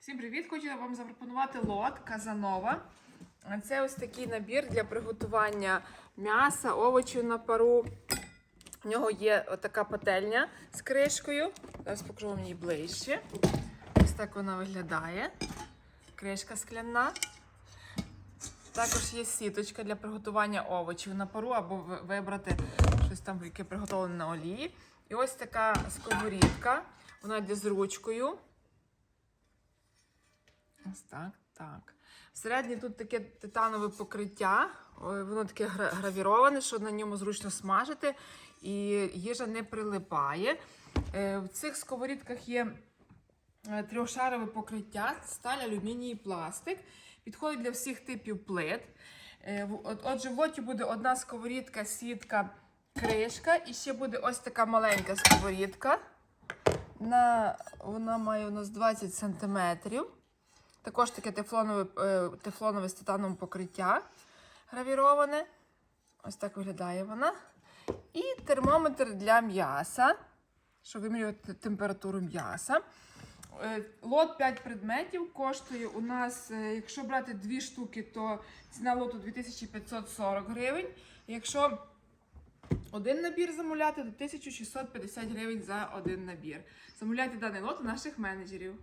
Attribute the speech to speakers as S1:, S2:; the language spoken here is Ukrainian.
S1: Всім привіт! Хочу вам запропонувати лот Казанова. Це ось такий набір для приготування м'яса, овочів на пару. У нього є така пательня з кришкою. Зараз покажу вам її ближче. Ось так вона виглядає. Кришка скляна. Також є сіточка для приготування овочів на пару або вибрати щось там, яке приготовлене на олії. І ось така сковорідка. Вона йде з ручкою. Ось так, так. Всередині тут таке титанове покриття. Воно таке гравіроване, що на ньому зручно смажити, і їжа не прилипає. Е, В цих сковорідках є е, трьохшарове покриття, сталь, алюміній і пластик. Підходить для всіх типів плит. Е, Отже, в лоті буде одна сковорідка, сітка, кришка, і ще буде ось така маленька сковорідка. На, вона має у нас 20 сантиметрів. Також таке тефлонове, е, тефлонове з титановим покриття гравіроване. Ось так виглядає вона. І термометр для м'яса, щоб вимірювати температуру м'яса. Е, Лот 5 предметів коштує у нас, е, якщо брати дві штуки, то ціна лоту 2540 гривень. Якщо один набір замовляти, то 1650 гривень за один набір. Замовляйте даний лот у наших менеджерів.